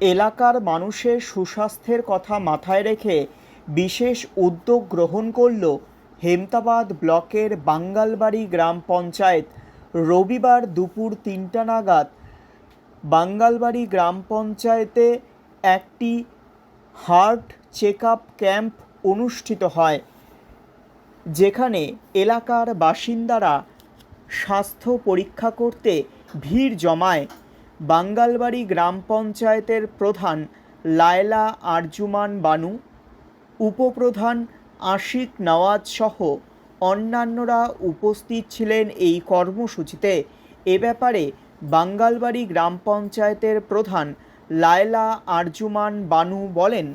এলাকার মানুষের সুস্বাস্থ্যের কথা মাথায় রেখে বিশেষ উদ্যোগ গ্রহণ করল হেমতাবাদ ব্লকের বাঙ্গালবাড়ি গ্রাম পঞ্চায়েত। রবিবার দুপুর তিনটা নাগাদ বাঙ্গালবাড়ি গ্রাম পঞ্চায়েতে একটি হার্ট চেক ক্যাম্প অনুষ্ঠিত হয়, যেখানে এলাকার বাসিন্দারা স্বাস্থ্য পরীক্ষা করতে ভিড় জমায়। বাঙ্গালবাড়ি গ্রাম পঞ্চায়েতের প্রধান লায়লা আরজুমান বানু, উপপ্রধান আশিক নওয়াজ সহ অন্যান্যরা উপস্থিত ছিলেন এই কর্মসূচিতে। এ ব্যাপারে বাঙ্গালবাড়ি গ্রাম পঞ্চায়েতের প্রধান লায়লা আরজুমান বানু বলেন,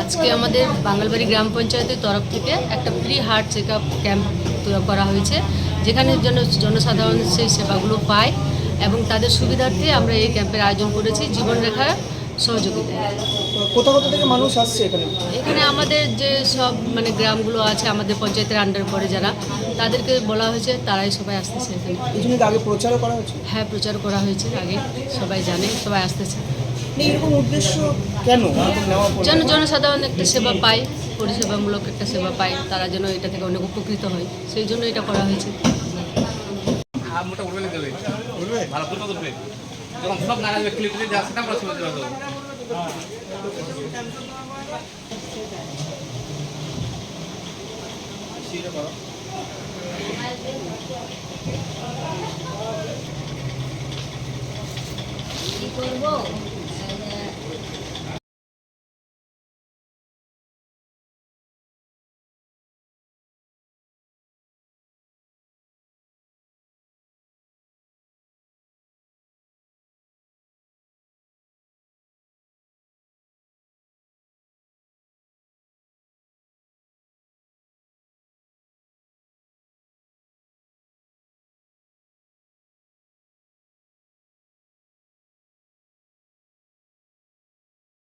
আজকে আমাদের বাঙ্গালবাড়ি গ্রাম পঞ্চায়েতের তরফ থেকে একটা free heart check up camp করা হয়েছে। যেখানে জন্য জনসাধারণ সেই সেবাগুলো পায় এবং তাদের সুবিধার্থে আমরা এই ক্যাম্পের আয়োজন করেছি জীবনরেখার সহযোগিতায়। কোথা কোথা থেকে মানুষ আসছে এখানে? এখানে আমাদের যে সব মানে গ্রামগুলো আছে আমাদের পঞ্চায়েতের আন্ডার পরে যারা তাদেরকে বলা হয়েছে তারাই সবাই আসতেছে এখানে। আগে প্রচারও করা হচ্ছে হ্যাঁ প্রচার করা হয়েছে আগে সবাই জানে সবাই আসতেছে। এরকম উদ্দেশ্য কেন? যেন জনসাধারণ একটা সেবা পায় পরিষেবামূলক একটা সেবা পায় তারা যেন এটা থেকে অনেক উপকৃত হয় সেই জন্য এটা করা হয়েছে। আর মোটা উঠবে না দেবে। উঠবে ভালো করে উঠবে যখন সব নারাজ ক্লিক করে যা সেটা আমরা সময় দেবো কি করব?